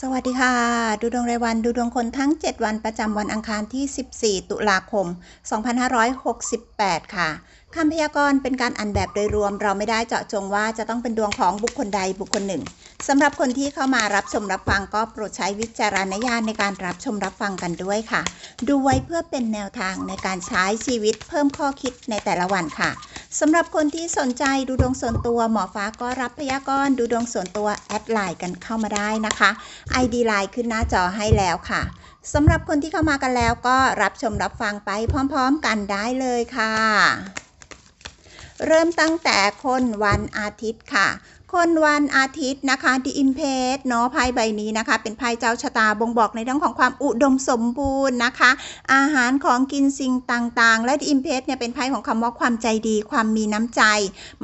สวัสดีค่ะ ดูดวงรายวันดูดวงคนทั้ง 7 วันประจำวันอังคารที่ 14 ตุลาคม 2568 ค่ะ คำพยากรณ์เป็นการอ่านแบบโดยรวม เราไม่ได้เจาะจงว่าจะต้องเป็นดวงของบุคคลใดบุคคลหนึ่งสำหรับคนที่เข้ามารับชมรับฟังก็โปรดใช้วิจารณญาณในการรับชมรับฟังกันด้วยค่ะ ดูไว้เพื่อเป็นแนวทางในการใช้ชีวิตเพิ่มข้อคิดในแต่ละวันค่ะสำหรับคนที่สนใจดูดวงส่วนตัวหมอฟ้าก็รับพยากรณ์ดูดวงส่วนตัวแอดไลน์กันเข้ามาได้นะคะ ID ไลน์ขึ้นหน้าจอให้แล้วค่ะสำหรับคนที่เข้ามากันแล้วก็รับชมรับฟังไปพร้อม ๆ กันได้เลยค่ะ เริ่มตั้งแต่คนวันอาทิตย์ค่ะ คนวันอาทิตย์นะคะ The Impact เนาะไพ่ใบนี้นะคะ เป็นไพ่เจ้าชะตาบ่งบอกในเรื่องของความอุดมสมบูรณ์นะคะ อาหารของกินสิ่งต่างๆ และ The Impact เนี่ยเป็นไพ่ของคำว่าความใจดี ความมีน้ำใจ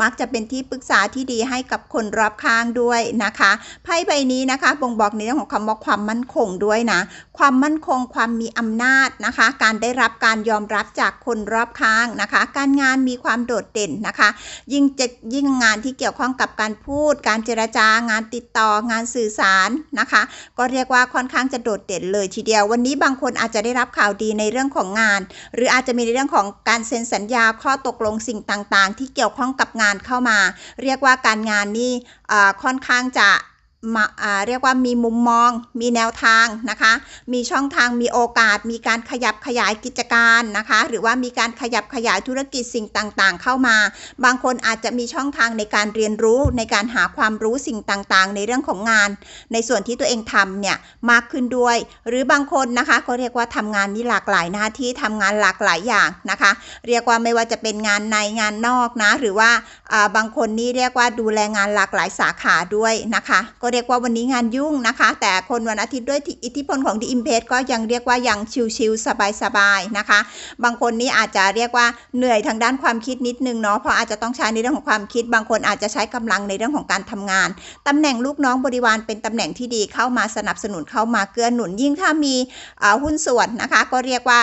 มักจะเป็นที่ปรึกษาที่ดีให้กับคนรอบข้างด้วยนะคะไพ่ใบนี้นะคะบ่งบอกในเรื่องของคำว่าความมั่นคงด้วยนะความมั่นคงความมีอำนาจนะคะ การได้รับการยอมรับจากคนรอบข้างนะคะ การงานมีความโดดเด่นนะคะ ยิ่งจะยิ่งงานที่เกี่ยวข้องกับการพูดูด การเจรจา งานติดต่องานสื่อสารนะคะ ก็เรียกว่าค่อนข้างจะโดดเด่นเลยทีเดียว วันนี้บางคนอาจจะได้รับข่าวดีในเรื่องของงาน หรืออาจจะมีในเรื่องของการเซ็นสัญญาข้อตกลงสิ่งต่างๆ ที่เกี่ยวข้องกับงานเข้ามา เรียกว่าการงานนี่ค่อนข้างจะ เรียกว่ามีมุมมอง มีแนวทางนะคะ มีช่องทางมีโอกาส มีการขยับขยายกิจการนะคะ หรือว่ามีการขยับขยายธุรกิจสิ่งต่างๆ เข้ามา บางคนอาจจะมีช่องทางในการเรียนรู้ในการหาความรู้สิ่งต่างๆ ในเรื่องของงาน ในส่วนที่ตัวเองทำเนี่ยมากขึ้นด้วย หรือบางคนนะคะก็เรียกว่าทำงานนี่หลากหลายหน้าที่ทำงานหลากหลายอย่างนะคะ เรียกว่าไม่ว่าจะเป็นงานในงานนอกนะ หรือว่าบางคนนี่เรียกว่าดูแลงานหลากหลายสาขาด้วยนะคะก็เรียกว่าวันนี้งานยุ่งนะคะ แต่คนวันอาทิตย์ด้วยอิทธิพลของดีอิมเพสก็ยังเรียกว่ายังชิลๆสบายๆนะคะ บางคนนี่อาจจะเรียกว่าเหนื่อยทางด้านความคิดนิดนึงเนาะเพราะอาจจะต้องใช้ในเรื่องของความคิด บางคนอาจจะใช้กำลังในเรื่องของการทำงานตำแหน่งลูกน้องบริวารเป็นตำแหน่งที่ดีเข้ามาสนับสนุนเข้ามาเกื้อหนุนยิ่งถ้ามีหุ้นส่วนนะคะ ก็เรียกว่า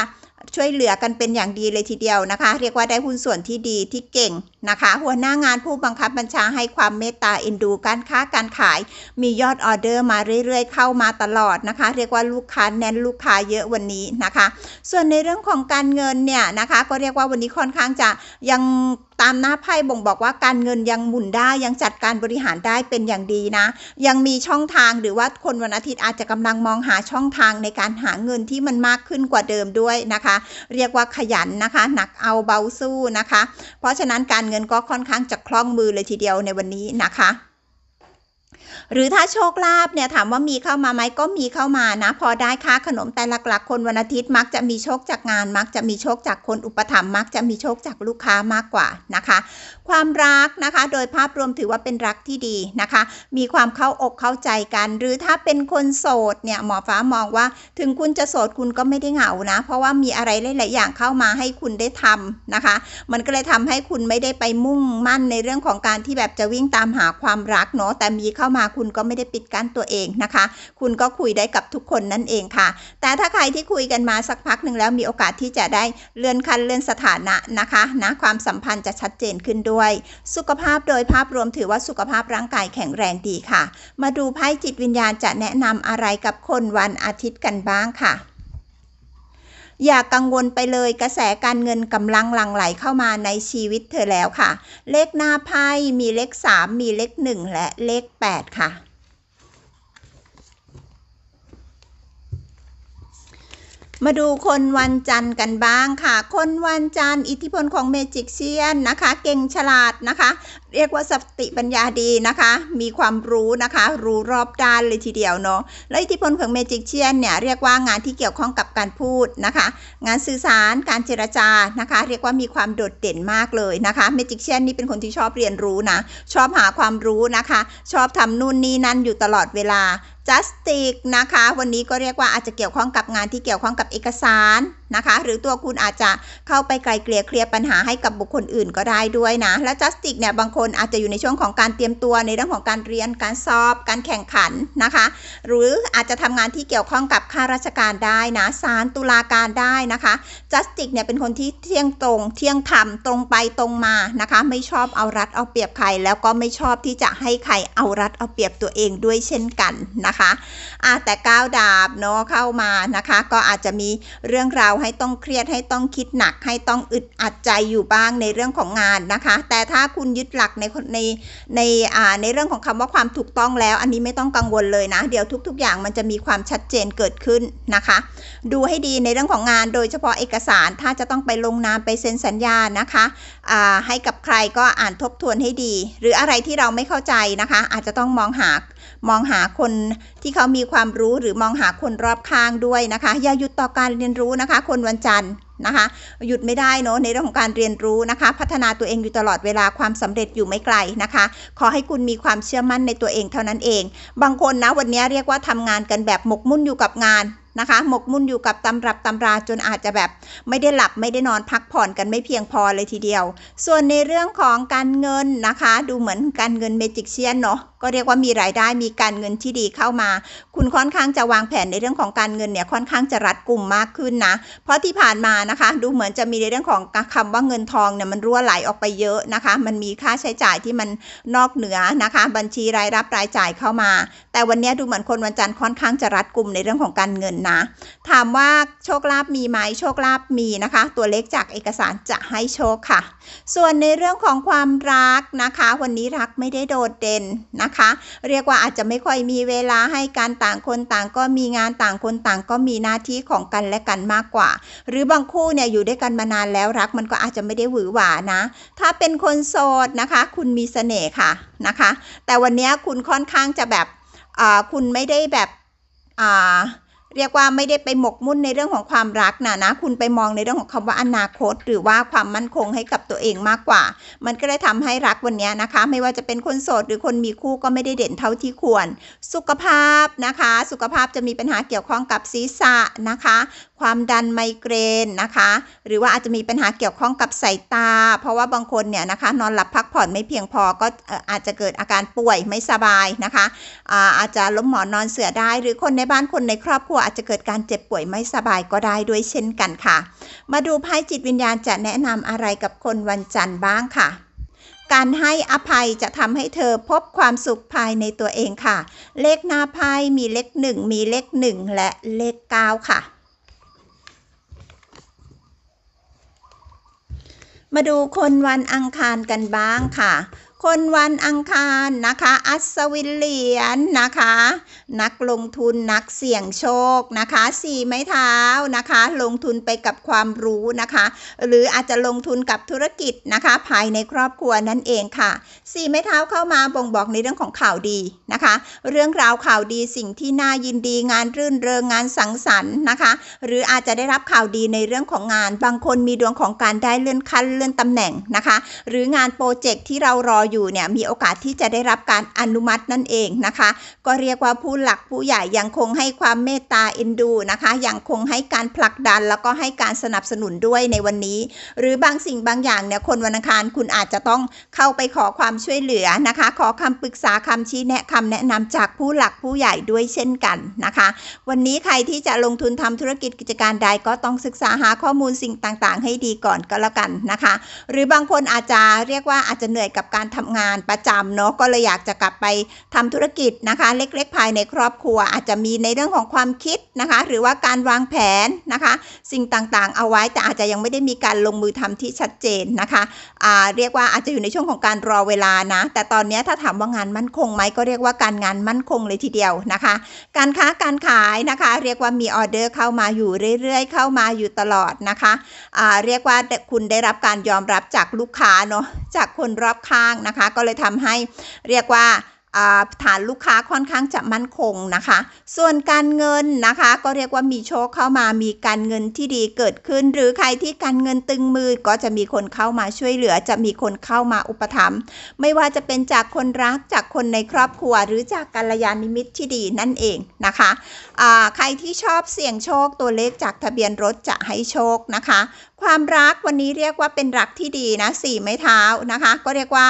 ช่วยเหลือกันเป็นอย่างดีเลยทีเดียวนะคะ เรียกว่าได้หุ้นส่วนที่ดีที่เก่งนะคะ หัวหน้างานผู้บังคับบัญชาให้ความเมตตาเอ็นดูการค้าการขาย มียอดออเดอร์มาเรื่อยๆ เข้ามาตลอดนะคะ เรียกว่าลูกค้าแน่นลูกค้าเยอะวันนี้นะคะ ส่วนในเรื่องของการเงินเนี่ยนะคะ ก็เรียกว่าวันนี้ค่อนข้างจะยัง ตามหน้าไพ่บ่งบอกว่าการเงินยังหมุนได้ยังจัดการบริหารได้เป็นอย่างดีนะ ยังมีช่องทางหรือว่าคนวันอาทิตย์อาจจะกำลังมองหาช่องทางในการหาเงินที่มันมากขึ้นกว่าเดิมด้วยนะคะ เรียกว่าขยันนะคะ หนักเอาเบาสู้นะคะ เพราะฉะนั้นการเงินก็ค่อนข้างจะคล่องมือเลยทีเดียวในวันนี้นะคะ หรือถ้าโชคลาภเนี่ยถามว่ามีเข้ามาไหมก็มีเข้ามานะ พอได้ค่าขนมแต่หลักๆ คนวันอาทิตย์มักจะมีโชคจากงาน มักจะมีโชคจากคนอุปถัมภ์มักจะมีโชคจากลูกค้ามากกว่านะคะ ความรักนะคะ โดยภาพรวมถือว่าเป็นรักที่ดีนะคะ มีความเข้าอกเข้าใจกัน หรือถ้าเป็นคนโสดเนี่ยหมอฟ้ามองว่า ถึงคุณจะโสดคุณก็ไม่ได้เหงานะ เพราะว่ามีอะไรหลาย ๆ อย่างเข้ามาให้คุณได้ทำนะคะ มันก็เลยทำให้คุณไม่ได้ไปมุ่งมั่นในเรื่องของการที่แบบจะวิ่งตามหาความรักเนาะแต่มีเข้ามาคุณก็ไม่ได้ปิดกั้นตัวเองนะคะ คุณก็คุยได้กับทุกคนนั่นเองค่ะ แต่ถ้าใครที่คุยกันมาสักพักหนึ่งแล้วมีโอกาสที่จะได้เลื่อนขั้นเลื่อนสถานะนะคะนะความสัมพันธ์จะชัดเจนขึ้นด้วยสุขภาพโดยภาพรวมถือว่าสุขภาพร่างกายแข็งแรงดีค่ะ มาดูไพ่จิตวิญญาณจะแนะนำอะไรกับคนวันอาทิตย์กันบ้างค่ะอย่ากกังวลไปเลยกระแสการเงินกำลังหลั่งไหลเข้ามาในชีวิตเธอแล้วค่ะ เลขหน้าไพ่มีเลข 3 มีเลข 1 และเลข 8 ค่ะ มาดูคนวันจันทร์กันบ้างค่ะ คนวันจันทร์อิทธิพลของเมจิกเซียนนะคะ เก่งฉลาดนะคะเรียกว่าสติปัญญาดีนะคะ มีความรู้นะคะ รู้รอบด้านเลยทีเดียวเนาะ และอิทธิพลของเมจิกเชียนเนี่ยเรียกว่างานที่เกี่ยวข้องกับการพูดนะคะ งานสื่อสาร การเจรจา นะคะ เรียกว่ามีความโดดเด่นมากเลยนะคะ เมจิกเชียนนี่เป็นคนที่ชอบเรียนรู้นะ ชอบหาความรู้นะคะ ชอบทำนู่นนี่นั่นอยู่ตลอดเวลาจัสติกนะคะ วันนี้ก็เรียกว่าอาจจะเกี่ยวข้องกับงานที่เกี่ยวข้องกับเอกสาร นะคะ หรือตัวคุณอาจจะเข้าไปไกลเกลี่ยเคลียร์ปัญหาให้กับบุคคลอื่นก็ได้ด้วยนะ และจัสติกเนี่ยบางคนอาจจะอยู่ในช่วงของการเตรียมตัวในเรื่องของการเรียนการสอบ การแข่งขันนะคะ หรืออาจจะทำงานที่เกี่ยวข้องกับข้าราชการได้นะศาลตุลาการได้นะคะจัสติกเนี่ยเป็นคนที่เที่ยงตรง เที่ยงธรรมตรงไปตรงมานะคะ ไม่ชอบเอารัดเอาเปรียบใคร แล้วก็ไม่ชอบที่จะให้ใครเอารัดเอาเปรียบตัวเองด้วยเช่นกันนะคะอะแต่ก้าวดาบเนาะเข้ามานะคะ ก็อาจจะมีเรื่องราวให้ต้องเครียดให้ต้องคิดหนัก ให้ต้องอึดอัดใจอยู่บ้างในเรื่องของงานนะคะ แต่ถ้าคุณยึดหลักในในในอ่าในเรื่องของคำว่าความถูกต้องแล้ว อันนี้ไม่ต้องกังวลเลยนะ เดี๋ยวทุก ๆ อย่างมันจะมีความชัดเจนเกิดขึ้นนะคะ ดูให้ดีในเรื่องของงานโดยเฉพาะเอกสารถ้าจะต้องไปลงนามไปเซ็นสัญญานะคะอ่าให้กับใครก็อ่านทบทวนให้ดี หรืออะไรที่เราไม่เข้าใจนะคะ อาจจะต้องมองหา มองหาคนที่เขามีความรู้หรือมองหาคนรอบข้างด้วยนะคะ อย่าหยุดต่อการเรียนรู้นะคะ คนวันจันทร์นะคะ หยุดไม่ได้เนาะในเรื่องของการเรียนรู้นะคะ พัฒนาตัวเองอยู่ตลอดเวลาความสำเร็จอยู่ไม่ไกลนะคะ ขอให้คุณมีความเชื่อมั่นในตัวเองเท่านั้นเอง บางคนนะวันนี้เรียกว่าทำงานกันแบบหมกมุ่นอยู่กับงาน นะคะ หมกมุ่นอยู่กับตำรับตำราจนอาจจะแบบไม่ได้หลับไม่ได้นอนพักผ่อนกันไม่เพียงพอเลยทีเดียว ส่วนในเรื่องของการเงินนะคะ ดูเหมือนการเงินเมจิกเชียนเนาะก็เรียกว่ามีรายได้มีการเงินที่ดีเข้ามา คุณค่อนข้างจะวางแผนในเรื่องของการเงินเนี่ยค่อนข้างจะรัดกุมมากขึ้นนะ เพราะที่ผ่านมานะคะ ดูเหมือนจะมีในเรื่องของคำว่าเงินทองเนี่ยมันรั่วไหลออกไปเยอะนะคะ มันมีค่าใช้จ่ายที่มันนอกเหนือนะคะ บัญชีรายรับรายจ่ายเข้ามา แต่วันนี้ดูเหมือนคนวันจันทร์ค่อนข้างจะรัดกุมในเรื่องของการเงินนะ ถามว่าโชคลาภมีไหมโชคลาภมีนะคะ ตัวเลขจากเอกสารจะให้โชคค่ะ ส่วนในเรื่องของความรักนะคะ วันนี้รักไม่ได้โดดเด่นนะคะ เรียกว่าอาจจะไม่ค่อยมีเวลาให้การต่างคนต่างก็มีงานต่างคนต่างก็มีหน้าที่ของกันและกันมากกว่า หรือบางคู่เนี่ยอยู่ด้วยกันมานานแล้วรักมันก็อาจจะไม่ได้หวือหวานะ ถ้าเป็นคนโสดนะคะ คุณมีเสน่ห์ค่ะนะคะ แต่วันนี้คุณค่อนข้างจะแบบคุณไม่ได้แบบอ่า เรียกว่าไม่ได้ไปหมกมุ่นในเรื่องของความรักนะนะ คุณไปมองในเรื่องของคำว่าอนาคต หรือว่าความมั่นคงให้กับตัวเองมากกว่า มันก็เลยทำให้รักวันนี้นะคะ ไม่ว่าจะเป็นคนโสดหรือคนมีคู่ก็ไม่ได้เด่นเท่าที่ควร สุขภาพนะคะ สุขภาพจะมีปัญหาเกี่ยวข้องกับศีรษะนะคะ ความดันไมเกรนนะคะ หรือว่าอาจจะมีปัญหาเกี่ยวข้องกับสายตา เพราะว่าบางคนเนี่ยนะคะนอนหลับพักผ่อนไม่เพียงพอก็อาจจะเกิดอาการป่วยไม่สบายนะคะอาอาจจะล้มหมอนนอนเสือได้ หรือคนในบ้านคนในครอบครัวอาจจะเกิดการเจ็บป่วยไม่สบายก็ได้ด้วยเช่นกันค่ะ มาดูไพ่จิตวิญญาณจะแนะนำอะไรกับคนวันจันทร์บ้างค่ะการให้อภัยจะทำให้เธอพบความสุขภายในตัวเองค่ะ เลขหน้าไพ่มีเลขหนึ่งมีเลขหนึ่งและเลขเก้าค่ะ มาดูคนวันอังคารกันบ้างค่ะ คนวันอังคารนะคะ อัศวินเหรียญนะคะ นักลงทุนนักเสี่ยงโชคนะคะสี่ไม้เท้านะคะ ลงทุนไปกับความรู้นะคะ หรืออาจจะลงทุนกับธุรกิจนะคะ ภายในครอบครัวนั่นเองค่ะสี่ไม้เท้าเข้ามาบ่งบอกในเรื่องของข่าวดีนะคะ เรื่องราวข่าวดีสิ่งที่น่ายินดีงานรื่นเริงงานสังสรรค์นะคะ หรืออาจจะได้รับข่าวดีในเรื่องของงาน บางคนมีดวงของการได้เลื่อนขั้นเลื่อนตำแหน่งนะคะ หรืองานโปรเจกต์ที่เรารออยู่เนี่ยมีโอกาสที่จะได้รับการอนุมัตินั่นเองนะคะ ก็เรียกว่าผู้หลักผู้ใหญ่ยังคงให้ความเมตตาเอ็นดูนะคะยังคงให้การผลักดันแล้วก็ให้การสนับสนุนด้วยในวันนี้ หรือบางสิ่งบางอย่างเนี่ยคนวันอังคารคุณอาจจะต้องเข้าไปขอความช่วยเหลือนะคะ ขอคำปรึกษาคำชี้แนะคำแนะนำจากผู้หลักผู้ใหญ่ด้วยเช่นกันนะคะ วันนี้ใครที่จะลงทุนทำธุรกิจกิจการใดก็ต้องศึกษาหาข้อมูลสิ่งต่างๆ ให้ดีก่อนก็แล้วกันนะคะ หรือบางคนอาจจะเรียกว่าอาจจะเหนื่อยกับการทำงานประจำเนาะก็เลยอยากจะกลับไปทำธุรกิจนะคะ เล็กๆ ภายในครอบครัว อาจจะมีในเรื่องของความคิดนะคะ หรือว่าการวางแผนนะคะ สิ่งต่างๆ เอาไว้แต่อาจจะยังไม่ได้มีการลงมือทำที่ชัดเจนนะคะอ่าเรียกว่าอาจจะอยู่ในช่วงของการรอเวลานะ แต่ตอนนี้ถ้าถามว่างานมั่นคงไหมก็เรียกว่าการงานมั่นคงเลยทีเดียวนะคะ การค้าการขายนะคะ เรียกว่ามีออเดอร์เข้ามาอยู่เรื่อยๆ เข้ามาอยู่ตลอดนะคะอ่าเรียกว่าคุณได้รับการยอมรับจากลูกค้าเนาะจากคนรอบข้างนะคะ ก็เลยทำให้เรียกว่าฐานลูกค้าค่อนข้างจะมั่นคงนะคะ ส่วนการเงินนะคะก็เรียกว่ามีโชคเข้ามามีการเงินที่ดีเกิดขึ้น หรือใครที่การเงินตึงมือก็จะมีคนเข้ามาช่วยเหลือ จะมีคนเข้ามาอุปถัมภ์ไม่ว่าจะเป็นจากคนรักจากคนในครอบครัว หรือจากกัลยาณมิตรที่ดีนั่นเองนะคะอ่าใครที่ชอบเสี่ยงโชคตัวเลขจากทะเบียนรถจะให้โชคนะคะ ความรักวันนี้เรียกว่าเป็นรักที่ดีนะสี่ไม้เท้านะคะ ก็เรียกว่า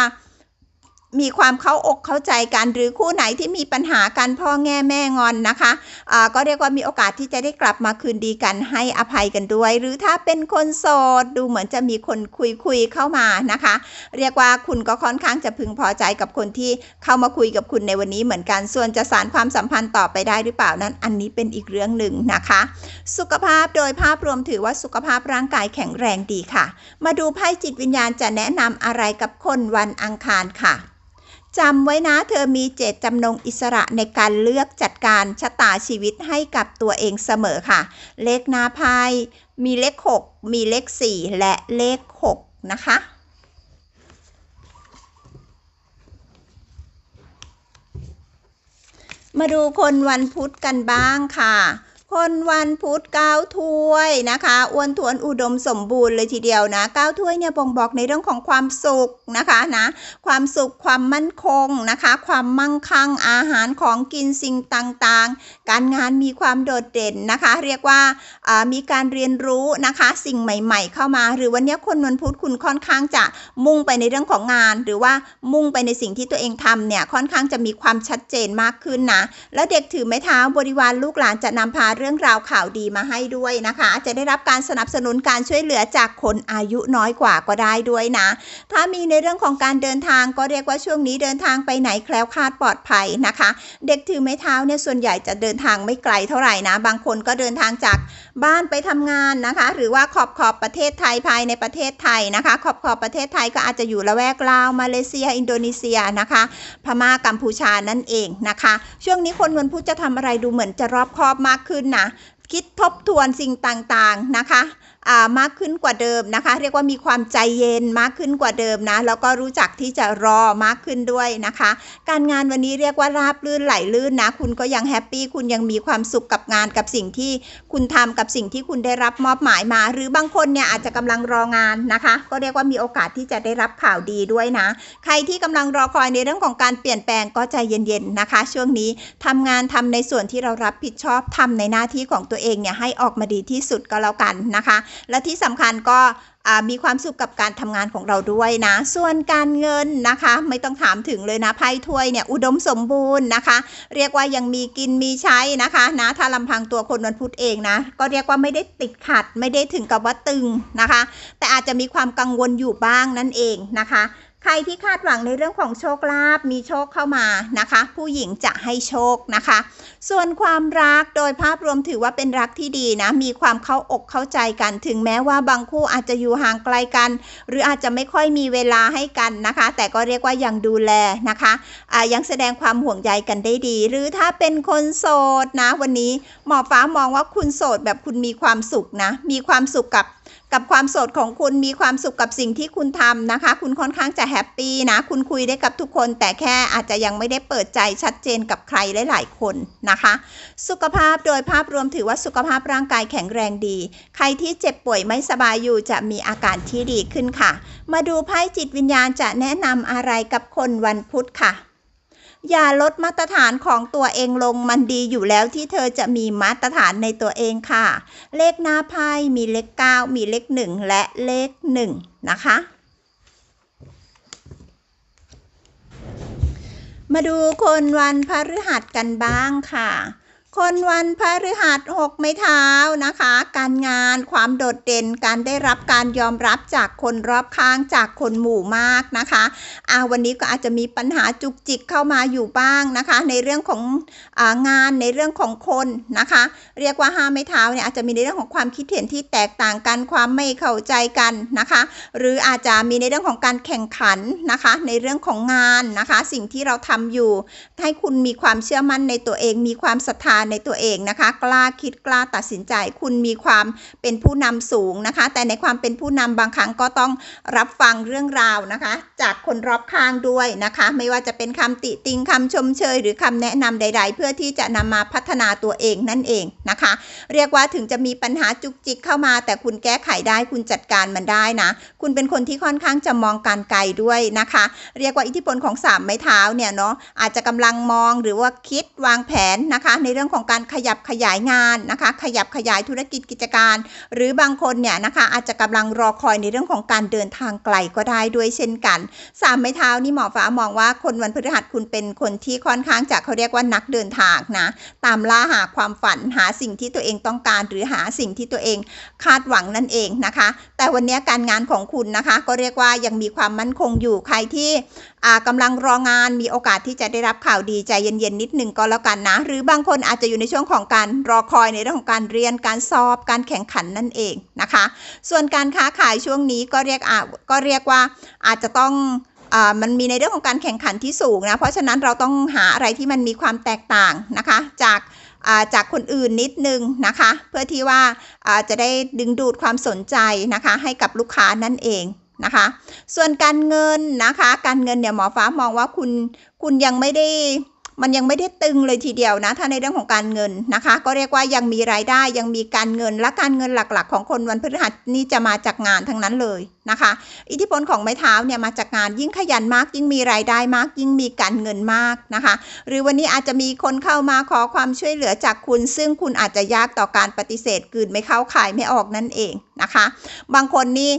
มีความเข้าอกเข้าใจกัน หรือคู่ไหนที่มีปัญหากันพ่อแง่แม่งอนนะคะอ่าก็เรียกว่ามีโอกาสที่จะได้กลับมาคืนดีกันให้อภัยกันด้วย หรือถ้าเป็นคนโสดดูเหมือนจะมีคนคุยคุยเข้ามานะคะ เรียกว่าคุณก็ค่อนข้างจะพึงพอใจกับคนที่เข้ามาคุยกับคุณในวันนี้เหมือนกันส่วนจะสารความสัมพันธ์ต่อไปได้หรือเปล่านั้น อันนี้เป็นอีกเรื่องหนึ่งนะคะ สุขภาพโดยภาพรวมถือว่าสุขภาพร่างกายแข็งแรงดีค่ะ มาดูไพ่จิตวิญญาณจะแนะนำอะไรกับคนวันอังคารค่ะ จำไว้นะเธอมีเจตจำนงอิสระในการเลือกจัดการชะตาชีวิตให้กับตัวเองเสมอค่ะ เลขหน้าไพ่มีเลข 6 มีเลข 4 และเลข 6 นะคะมาดูคนวันพุธกันบ้างค่ะ คนวันพุธเก้าถ้วยนะคะอ้วนทวนอุดมสมบูรณ์เลยทีเดียวนะเก้าถ้วยเนี่ยบ่งบอกในเรื่องของความสุขนะคะนะความสุขความมั่นคงนะคะ ความมั่งคั่งอาหารของกินสิ่งต่างๆ การงานมีความโดดเด่นนะคะ เรียกว่าอ่ามีการเรียนรู้นะคะสิ่งใหม่ ๆ เข้ามา หรือวันนี้คนวันพุธคุณค่อนข้างจะมุ่งไปในเรื่องของงาน หรือว่ามุ่งไปในสิ่งที่ตัวเองทำเนี่ยค่อนข้างจะมีความชัดเจนมากขึ้นนะแล้วเด็กถือไม้เท้าบริวารลูกหลานจะนำพาเรื่องราวข่าวดีมาให้ด้วยนะคะ จะได้รับการสนับสนุนการช่วยเหลือจากคนอายุน้อยกว่าก็ได้ด้วยนะ ถ้ามีในเรื่องของการเดินทางก็เรียกว่าช่วงนี้เดินทางไปไหนแคล้วคลาดปลอดภัยนะคะ เด็กถือไม้เท้าเนี่ยส่วนใหญ่จะเดินทางไม่ไกลเท่าไหร่นะ บางคนก็เดินทางจาก บ้านไปทำงานนะคะ หรือว่าขอบขอบประเทศไทยภายในประเทศไทยนะคะ ขอบขอบประเทศไทยก็อาจจะอยู่ละแวกลาวมาเลเซีย อินโดนีเซียนะคะ พม่ากัมพูชานั่นเองนะคะ ช่วงนี้คนวันพุธจะทำอะไรดูเหมือนจะรอบคอบมากขึ้นนะคิดทบทวนสิ่งต่างๆนะคะ มากขึ้นกว่าเดิมนะคะ เรียกว่ามีความใจเย็นมากขึ้นกว่าเดิมนะแล้วก็รู้จักที่จะรอมากขึ้นด้วยนะคะ การงานวันนี้เรียกว่าราบลื่นไหลลื่นนะคุณก็ยังแฮปปี้คุณยังมีความสุขกับงานกับสิ่งที่คุณทำกับสิ่งที่คุณได้รับมอบหมายมา หรือบางคนเนี่ยอาจจะกำลังรองานนะคะ ก็เรียกว่ามีโอกาสที่จะได้รับข่าวดีด้วยนะ ใครที่กำลังรอคอยในเรื่องของการเปลี่ยนแปลงก็ใจเย็นๆนะคะ ช่วงนี้ทำงานทำในส่วนที่เรารับผิดชอบทำในหน้าที่ของตัวเองเนี่ยให้ออกมาดีที่สุดก็แล้วกันนะคะและที่สำคัญก็มีความสุขกับการทำงานของเราด้วยนะ ส่วนการเงินนะคะ ไม่ต้องถามถึงเลยนะไพ่ถ้วยเนี่ยอุดมสมบูรณ์นะคะ เรียกว่ายังมีกินมีใช้นะคะนะถ้าลำพังตัวคนวันพุธเองนะ ก็เรียกว่าไม่ได้ติดขัด ไม่ได้ถึงกับว่าตึงนะคะ แต่อาจจะมีความกังวลอยู่บ้างนั่นเองนะคะ รที่คาดหวังในเรื่องของโชคลาภมีโชคเข้ามานะคะ ผู้หญิงจะให้โชคนะคะ ส่วนความรักโดยภาพรวมถือว่าเป็นรักที่ดีนะ มีความเข้าอกเข้าใจกัน ถึงแม้ว่าบางคู่อาจจะอยู่ห่างไกลกัน หรืออาจจะไม่ค่อยมีเวลาให้กันนะคะ แต่ก็เรียกว่ายังดูแลนะคะอ่ายังแสดงความห่วงใยกันได้ดี หรือถ้าเป็นคนโสดนะ วันนี้หมอฟ้ามองว่าคุณโสดแบบคุณมีความสุขนะ มีความสุขกับ กับความโสดของคุณมีความสุขกับสิ่งที่คุณทำนะคะ คุณค่อนข้างจะแฮปปี้นะ คุณคุยได้กับทุกคน แต่แค่อาจจะยังไม่ได้เปิดใจชัดเจนกับใครหลายๆคนนะคะ สุขภาพโดยภาพรวมถือว่าสุขภาพร่างกายแข็งแรงดี ใครที่เจ็บป่วยไม่สบายอยู่จะมีอาการที่ดีขึ้นค่ะ มาดูไพ่จิตวิญญาณจะแนะนำอะไรกับคนวันพุธค่ะ อย่าลดมาตรฐานของตัวเองลงมันดีอยู่แล้วที่เธอจะมีมาตรฐานในตัวเองค่ะ เลขหน้าไพ่มีเลข 9 มีเลข 1 และเลข 1 นะคะ มาดูคนวันพฤหัสกันบ้างค่ะ คนวันพฤหัสหกไม้เท้านะคะ การงานความโดดเด่นการได้รับการยอมรับจากคนรอบข้างจากคนหมู่มากนะคะอาวันนี้ก็อาจจะมีปัญหาจุกจิกเข้ามาอยู่บ้างนะคะ ในเรื่องขององานในเรื่องของคนนะคะ เรียกว่าห้าไม้เท้าเนี่ยอาจจะมีในเรื่องของความคิดเห็นที่แตกต่างกันความไม่เข้าใจกันนะคะ หรืออาจจะมีในเรื่องของการแข่งขันนะคะ ในเรื่องของงานนะคะ สิ่งที่เราทำอยู่ ให้คุณมีความเชื่อมั่นในตัวเองมีความศรัทธาในตัวเองนะคะ กล้าคิดกล้าตัดสินใจ คุณมีความเป็นผู้นำสูงนะคะ แต่ในความเป็นผู้นำบางครั้งก็ต้องรับฟังเรื่องราวนะคะ จากคนรอบข้างด้วยนะคะ ไม่ว่าจะเป็นคำติติงคำชมเชย หรือคำแนะนำใด ๆ เพื่อที่จะนำมาพัฒนาตัวเองนั่นเองนะคะ เรียกว่าถึงจะมีปัญหาจุกจิกเข้ามา แต่คุณแก้ไขได้คุณจัดการมันได้นะ คุณเป็นคนที่ค่อนข้างจะมองการไกลด้วยนะคะ เรียกว่าอิทธิพลของสามไม้เท้าเนี่ยเนาะอาจจะกำลังมองหรือว่าคิดวางแผนนะคะ ในเรื่องของของการขยับขยายงานนะคะ ขยับขยายธุรกิจกิจการ หรือบางคนเนี่ยนะคะอาจจะกำลังรอคอยในเรื่องของการเดินทางไกลก็ได้ด้วยเช่นกันสามไม้เท้านี่หมอฟ้ามองว่าคนวันพฤหัสคุณเป็นคนที่ค่อนข้างจะเขาเรียกว่านักเดินทางนะตามล่าหาความฝันหาสิ่งที่ตัวเองต้องการ หรือหาสิ่งที่ตัวเองคาดหวังนั่นเองนะคะ แต่วันนี้การงานของคุณนะคะ ก็เรียกว่ายังมีความมั่นคงอยู่ใครที่กำลังรองานมีโอกาสที่จะได้รับข่าวดีใจเย็นๆนิดหนึ่งก็แล้วกันนะ หรือบางคนอาจจะอยู่ในช่วงของการรอคอยในเรื่องของการเรียนการสอบการแข่งขันนั่นเองนะคะ ส่วนการค้าขายช่วงนี้ก็เรียกอะก็เรียกว่าอาจจะต้องอ่ามันมีในเรื่องของการแข่งขันที่สูงนะ เพราะฉะนั้นเราต้องหาอะไรที่มันมีความแตกต่างนะคะ จากอ่าจากคนอื่นนิดนึงนะคะ เพื่อที่ว่าอ่าจะได้ดึงดูดความสนใจนะคะ ให้กับลูกค้านั่นเอง นะคะ ส่วนการเงินนะคะ การเงินเนี่ยหมอฟ้ามองว่าคุณคุณยังไม่ได้ มันยังไม่ได้ตึงเลยทีเดียวนะ ถ้าในเรื่องของการเงินนะคะ ก็เรียกว่ายังมีรายได้ยังมีการเงินและการเงินหลักๆ ของคนวันพฤหัสนี่จะมาจากงานทั้งนั้นเลยนะคะ อิทธิพลของไม้เท้าเนี่ยมาจากงานยิ่งขยันมาก ยิ่งมีรายได้มาก ยิ่งมีการเงินมากนะคะ หรือวันนี้อาจจะมีคนเข้ามาขอความช่วยเหลือจากคุณ ซึ่งคุณอาจจะยากต่อการปฏิเสธกืนไม่เข้าขายไม่ออกนั่นเองนะคะ บางคนนี่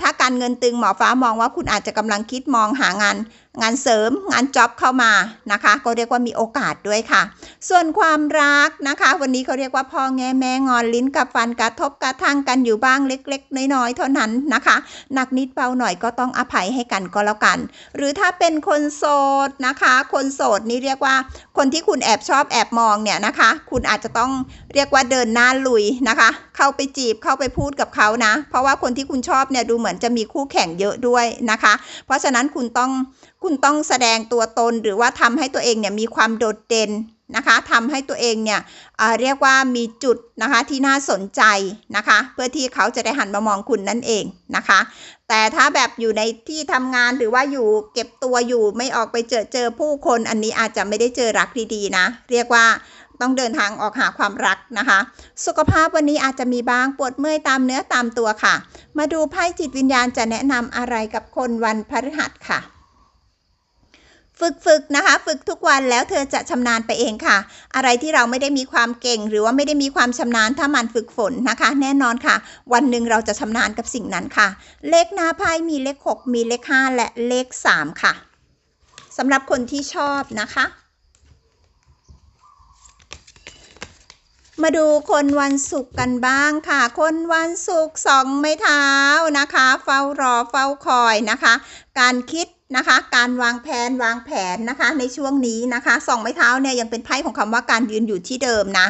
ถ้าการเงินตึงหมอฟ้ามองว่าคุณอาจจะกำลังคิดมองหางาน งานเสริมงานจ็อบเข้ามานะคะ ก็เรียกว่ามีโอกาสด้วยค่ะ ส่วนความรักนะคะ วันนี้เขาเรียกว่าพ่อแง่แม่งอนลิ้นกับฟันกระทบกระทั่งกันอยู่บ้างเล็ก ๆ น้อยๆเท่านั้นนะคะ หนักนิดเบาหน่อยก็ต้องอภัยให้กันก็แล้วกัน หรือถ้าเป็นคนโสดนะคะ คนโสดนี่เรียกว่า คนที่คุณแอบชอบแอบมองเนี่ยนะคะ คุณอาจจะต้องเรียกว่าเดินหน้าลุยนะคะ เข้าไปจีบเข้าไปพูดกับเขานะ เพราะว่าคนที่คุณชอบเนี่ยดูเหมือนจะมีคู่แข่งเยอะด้วยนะคะ เพราะฉะนั้นคุณต้องคุณต้องแสดงตัวตนหรือว่าทำให้ตัวเองเนี่ยมีความโดดเด่นนะคะทำให้ตัวเองเนี่ยเเรียกว่ามีจุดนะคะที่น่าสนใจนะคะ เพื่อที่เขาจะได้หันมามองคุณนั่นเองนะคะ แต่ถ้าแบบอยู่ในที่ทำงานหรือว่าอยู่เก็บตัวอยู่ไม่ออกไปเจอเจอผู้คนอันนี้อาจจะไม่ได้เจอรักดีๆนะ เรียกว่า ต้องเดินทางออกหาความรักนะคะ สุขภาพวันนี้อาจจะมีบ้างปวดเมื่อยตามเนื้อตามตัวค่ะ มาดูไพ่จิตวิญญาณจะแนะนำอะไรกับคนวันพฤหัสค่ะฝึกฝึกนะคะ ฝึกทุกวันแล้วเธอจะชำนาญไปเองค่ะ อะไรที่เราไม่ได้มีความเก่ง หรือว่าไม่ได้มีความชำนาญถ้ามันฝึกฝนนะคะ แน่นอนค่ะ วันหนึ่งเราจะชำนาญกับสิ่งนั้นค่ะ เลขหน้าไพ่มีเลข 6 มีเลข 5 และเลข 3 ค่ะสำหรับคนที่ชอบนะคะ มาดูคนวันศุกร์กันบ้างค่ะ คนวันศุกร์สองไม้เท้านะคะ เฝ้ารอเฝ้าคอยนะคะ การคิด นะคะ การวางแผนวางแผนนะคะ ในช่วงนี้นะคะสองไม้เท้าเนี่ยยังเป็นไพ่ของคำว่าการยืนอยู่ที่เดิมนะ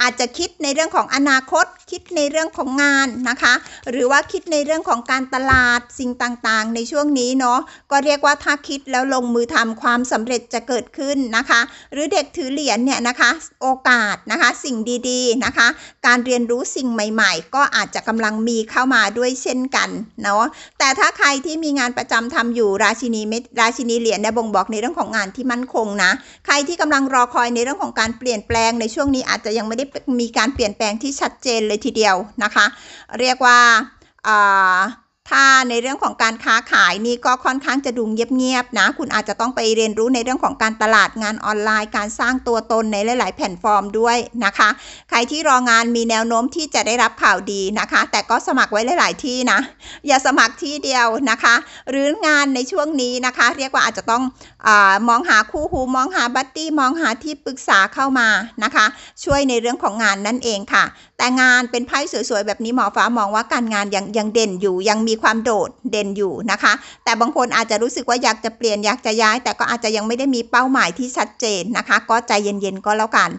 อาจจะคิดในเรื่องของอนาคต คิดในเรื่องของงานนะคะ หรือว่าคิดในเรื่องของการตลาดสิ่งต่างๆ ในช่วงนี้เนาะก็เรียกว่าถ้าคิดแล้วลงมือทำความสำเร็จจะเกิดขึ้นนะคะ หรือเด็กถือเหรียญเนี่ยนะคะ โอกาสนะคะ สิ่งดีๆนะคะ การเรียนรู้สิ่งใหม่ ๆ ก็อาจจะกำลังมีเข้ามาด้วยเช่นกันเนาะแต่ถ้าใครที่มีงานประจำทำอยู่ราชินีเม็ดราชินีเหรียญเนี่ยบ่งบอกในเรื่องของงานที่มั่นคงนะ ใครที่กำลังรอคอยในเรื่องของการเปลี่ยนแปลงในช่วงนี้อาจจะยังไม่ได้มีการเปลี่ยนแปลงที่ชัดเจนเลยทีเดียวนะคะ เรียกว่าอ่า ถ้าในเรื่องของการค้าขายนี่ก็ค่อนข้างจะดูเงียบๆนะ คุณอาจจะต้องไปเรียนรู้ในเรื่องของการตลาดงานออนไลน์ การสร้างตัวตนในหลาย ๆ แพลตฟอร์มด้วยนะคะ ใครที่รองานมีแนวโน้มที่จะได้รับข่าวดีนะคะ แต่ก็สมัครไว้หลาย ๆ ที่นะ อย่าสมัครที่เดียวนะคะ หรืองานในช่วงนี้นะคะ เรียกว่าอาจจะต้องอมองหาคู่หูมองหาบัดดี้มองหาที่ปรึกษาเข้ามานะคะ ช่วยในเรื่องของงานนั่นเองค่ะ แต่งานเป็นไพ่สวยๆ แบบนี้หมอฟ้ามองว่าการงานยังยังเด่นอยู่ ยังมีความโดดเด่นอยู่นะคะ แต่บางคนอาจจะรู้สึกว่าอยากจะเปลี่ยนอยากจะย้าย แต่ก็อาจจะยังไม่ได้มีเป้าหมายที่ชัดเจนนะคะ ก็ใจเย็นๆก็แล้วกัน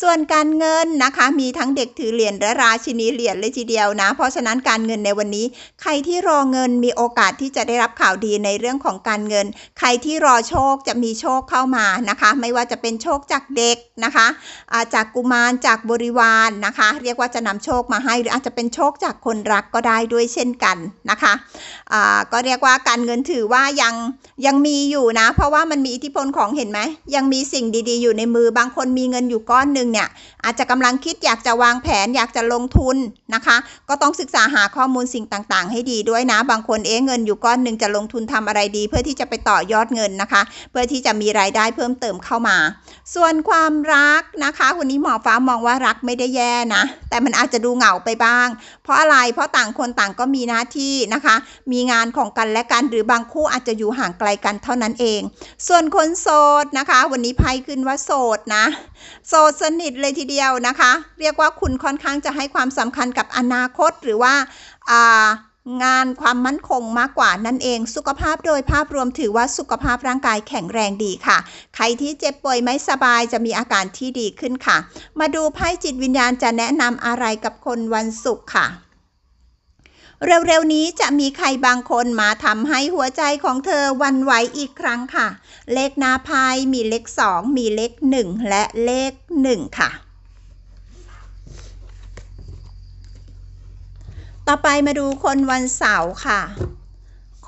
ส่วนการเงินนะคะ มีทั้งเด็กถือเหรียญและราชินีเหรียญเลยทีเดียวนะ เพราะฉะนั้นการเงินในวันนี้ ใครที่รอเงินมีโอกาสที่จะได้รับข่าวดีในเรื่องของการเงิน ใครที่รอโชคจะมีโชคเข้ามานะคะ ไม่ว่าจะเป็นโชคจากเด็กนะคะอ่าจากกุมารจากบริวารนะคะ เรียกว่าจะนำโชคมาให้หรืออาจจะเป็นโชคจากคนรักก็ได้ด้วยเช่นกันนะคะอ่าก็เรียกว่าการเงินถือว่ายังยังมีอยู่นะ เพราะว่ามันมีอิทธิพลของเห็นไหมยังมีสิ่งดีๆ อยู่ในมือบางคนมีเงินอยู่ก้อนหนึ่งเนี่ยอาจจะกำลังคิดอยากจะวางแผนอยากจะลงทุนนะคะ ก็ต้องศึกษาหาข้อมูลสิ่งต่างๆ ให้ดีด้วยนะ บางคนเอ๊ะเงินอยู่ก้อนหนึ่งจะลงทุนทำอะไรดี เพื่อที่จะไปต่อยอดเงินนะคะ เพื่อที่จะมีรายได้เพิ่มเติมเข้ามา ส่วนความรักนะคะวันนี้หมอฟ้ามองว่ารักไม่ได้แย่นะ แแต่มันอาจจะดูเหงาไปบ้าง เพราะอะไรเพราะต่างคนต่างก็มีหน้าที่นะคะ มีงานของกันและกันหรือบางคู่อาจจะอยู่ห่างไกลกันเท่านั้นเอง ส่วนคนโสดนะคะ วันนี้ไพ่ขึ้นว่าโสดนะ โสดสนิทเลยทีเดียวนะคะ เรียกว่าคุณค่อนข้างจะให้ความสำคัญกับอนาคตหรือว่าอ่า งานความมั่นคงมากกว่านั่นเอง สุขภาพโดยภาพรวมถือว่าสุขภาพร่างกายแข็งแรงดีค่ะ ใครที่เจ็บป่วยไม่สบายจะมีอาการที่ดีขึ้นค่ะ มาดูไพ่จิตวิญญาณจะแนะนำอะไรกับคนวันศุกร์ค่ะเร็วๆนี้จะมีใครบางคนมาทำให้หัวใจของเธอวันไหวอีกครั้งค่ะ เลขหน้าไพ่มีเลข 2 มีเลข 1 และเลข 1 ค่ะ ต่อไปมาดูคนวันเสาร์ค่ะ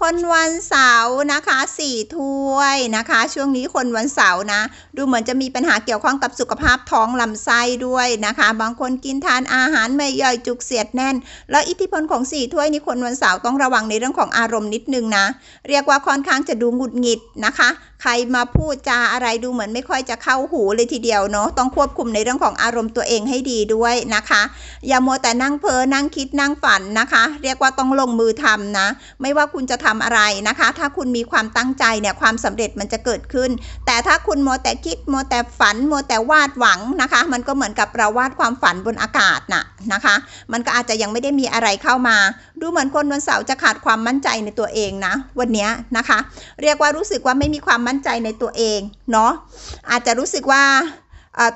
คนวันเสาร์นะคะสี่ถ้วยนะคะ ช่วงนี้คนวันเสาร์นะ ดูเหมือนจะมีปัญหาเกี่ยวข้องกับสุขภาพท้องลำไส้ด้วยนะคะ บางคนกินทานอาหารไม่ย่อยจุกเสียดแน่น แล้วอิทธิพลของสี่ถ้วยนี่คนวันเสาร์ต้องระวังในเรื่องของอารมณ์นิดนึงนะ เรียกว่าค่อนข้างจะดูหงุดหงิดนะคะใครมาพูดจาอะไรดูเหมือนไม่ค่อยจะเข้าหูเลยทีเดียวเนาะต้องควบคุมในเรื่องของอารมณ์ตัวเองให้ดีด้วยนะคะ อย่ามัวแต่นั่งเพ้อนั่งคิดนั่งฝันนะคะ เรียกว่าต้องลงมือทำนะ ไม่ว่าคุณจะทำอะไรนะคะ ถ้าคุณมีความตั้งใจเนี่ยความสำเร็จมันจะเกิดขึ้น แต่ถ้าคุณมัวแต่คิดมัวแต่ฝันมัวแต่วาดหวังนะคะ มันก็เหมือนกับเราวาดความฝันบนอากาศน่ะนะคะ มันก็อาจจะยังไม่ได้มีอะไรเข้ามา ดูเหมือนคนวันเสาร์จะขาดความมั่นใจในตัวเองนะ วันนี้นะคะ เรียกว่ารู้สึกว่าไม่มีความมั่นใจในตัวเองเนาะอาจจะรู้สึกว่า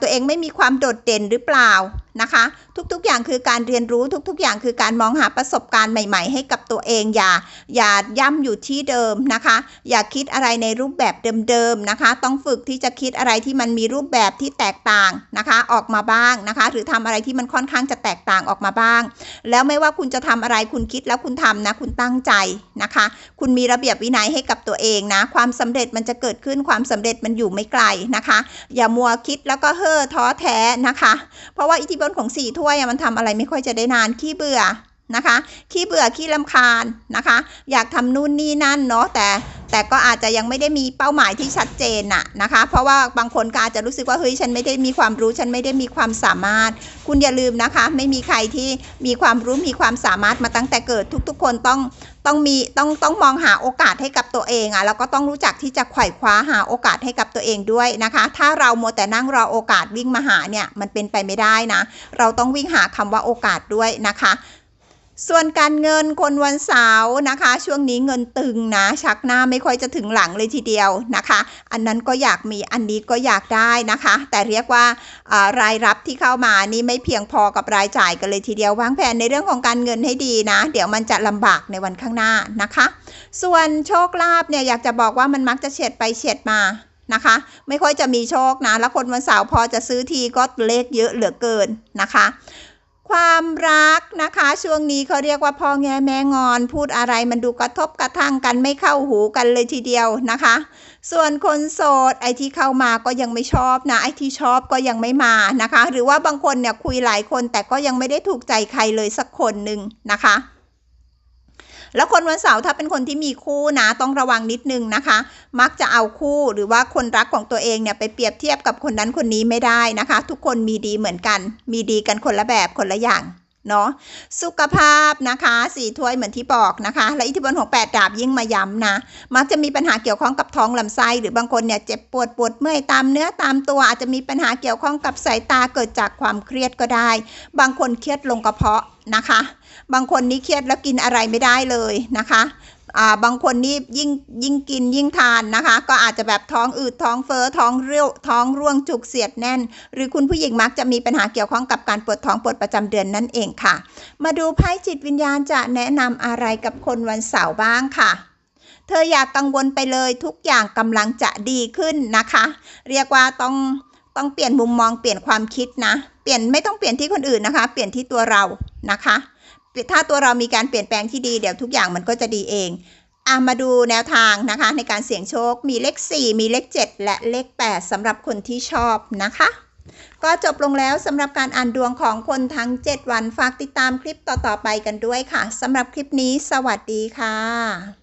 ตัวเองไม่มีความโดดเด่นหรือเปล่านะคะ ทุกๆอย่างคือการเรียนรู้ทุก ๆ อย่างคือการมองหาประสบการณ์ใหม่ ๆ ให้กับตัวเองอย่าอย่าย่ำอยู่ที่เดิมนะคะ อย่าคิดอะไรในรูปแบบเดิมๆนะคะ ต้องฝึกที่จะคิดอะไรที่มันมีรูปแบบที่แตกต่างนะคะ ออกมาบ้างนะคะ หรือทำอะไรที่มันค่อนข้างจะแตกต่างออกมาบ้าง แล้วไม่ว่าคุณจะทำอะไรคุณคิดแล้วคุณทำนะคุณตั้งใจนะคะ คุณมีระเบียบวินัยให้กับตัวเองนะ ความสำเร็จมันจะเกิดขึ้นความสำเร็จมันอยู่ไม่ไกลนะคะ อย่ามัวคิดแล้วก็เฮ่อท้อแท้นะคะ เพราะว่าอิทธิ้นของสี่ถ้วยมันทำอะไรไม่ค่อยจะได้นานขี้เบื่อ นะคะ ขี้เบื่อขี้ลำคาญนะคะ อยากทำนู่นนี่นั่นเนาะแต่แต่ก็อาจจะยังไม่ได้มีเป้าหมายที่ชัดเจนน่ะนะคะ เพราะว่าบางคนก็อาจจะรู้สึกว่าเฮ้ยฉันไม่ได้มีความรู้ฉันไม่ได้มีความสามารถ คุณอย่าลืมนะคะ ไม่มีใครที่มีความรู้มีความสามารถมาตั้งแต่เกิดทุกๆ คนต้องต้องมีต้องต้องมองหาโอกาสให้กับตัวเองอะ่ะแล้วก็ต้องรู้จักที่จะไขว่คว้าหาโอกาสให้กับตัวเองด้วยนะคะ ถ้าเราโมแต่นั่งรอโอกาสวิ่งมาหาเนี่ยมันเป็นไปไม่ได้นะ เราต้องวิ่งหาคำว่าโอกาสด้วยนะคะ ส่วนการเงินคนวันเสาร์นะคะ ช่วงนี้เงินตึงนะ ชักหน้าไม่ค่อยจะถึงหลังเลยทีเดียวนะคะ อันนั้นก็อยากมีอันนี้ก็อยากได้นะคะ แต่เรียกว่ารายรับที่เข้ามานี่ไม่เพียงพอกับรายจ่ายกันเลยทีเดียววางแผนในเรื่องของการเงินให้ดีนะ เดี๋ยวมันจะลำบากในวันข้างหน้านะคะ ส่วนโชคลาภเนี่ยอยากจะบอกว่ามันมักจะเฉียดไปเฉียดมานะคะไม่ค่อยจะมีโชคนะ แล้วคนวันเสาร์พอจะซื้อทีก็เลขเยอะเหลือเกินนะคะ ความรักนะคะ ช่วงนี้เขาเรียกว่าพ่อแง่แม่งอน พูดอะไรมันดูกระทบกระทั่งกันไม่เข้าหูกันเลยทีเดียวนะคะ ส่วนคนโสดไอ้ที่เข้ามาก็ยังไม่ชอบนะไอ้ที่ชอบก็ยังไม่มานะคะ หรือว่าบางคนเนี่ยคุยหลายคนแต่ก็ยังไม่ได้ถูกใจใครเลยสักคนหนึ่งนะคะ แล้วคนวันเสาร์ถ้าเป็นคนที่มีคู่นะต้องระวังนิดนึงนะคะ มักจะเอาคู่หรือว่าคนรักของตัวเองเนี่ยไปเปรียบเทียบกับคนนั้นคนนี้ไม่ได้นะคะ ทุกคนมีดีเหมือนกัน มีดีกันคนละแบบคนละอย่าง เนาะสุขภาพนะคะสี่ถ้วยเหมือนที่บอกนะคะ และอิทธิพลของแปดดาบยิ่งมาย้ำนะ มักจะมีปัญหาเกี่ยวข้องกับท้องลำไส้หรือบางคนเนี่ยเจ็บปวดปวดเมื่อยตามเนื้อตามตัว อาจจะมีปัญหาเกี่ยวข้องกับสายตาเกิดจากความเครียดก็ได้ บางคนเครียดลงกระเพาะนะคะ บางคนนี่เครียดแล้วกินอะไรไม่ได้เลยนะคะ บางคนนี่ยิ่งยิ่งกินยิ่งทานนะคะ ก็อาจจะแบบท้องอืดท้องเฟ้อท้องเรียวท้องร่วงจุกเสียดแน่น หรือคุณผู้หญิงมักจะมีปัญหาเกี่ยวข้องกับการปวดท้องปวดประจำเดือนนั่นเองค่ะ มาดูไพ่จิตวิญญาณจะแนะนำอะไรกับคนวันเสาร์บ้างค่ะเธออย่ากกังวลไปเลยทุกอย่างกำลังจะดีขึ้นนะคะ เรียกว่าต้องต้องเปลี่ยนมุมมองเปลี่ยนความคิดนะ เปลี่ยนไม่ต้องเปลี่ยนที่คนอื่นนะคะ เปลี่ยนที่ตัวเรานะคะ ถ้าตัวเรามีการเปลี่ยนแปลงที่ดีเดี๋ยวทุกอย่างมันก็จะดีเองอามาดูแนวทางนะคะ ในการเสี่ยงโชคมีเลข 4 มีเลข 7 และเลข 8สำหรับคนที่ชอบนะคะ ก็จบลงแล้วสำหรับการอ่านดวงของคนทั้ง 7 วันฝากติดตามคลิปต่อๆไปกันด้วยค่ะสำหรับคลิปนี้ สวัสดีค่ะ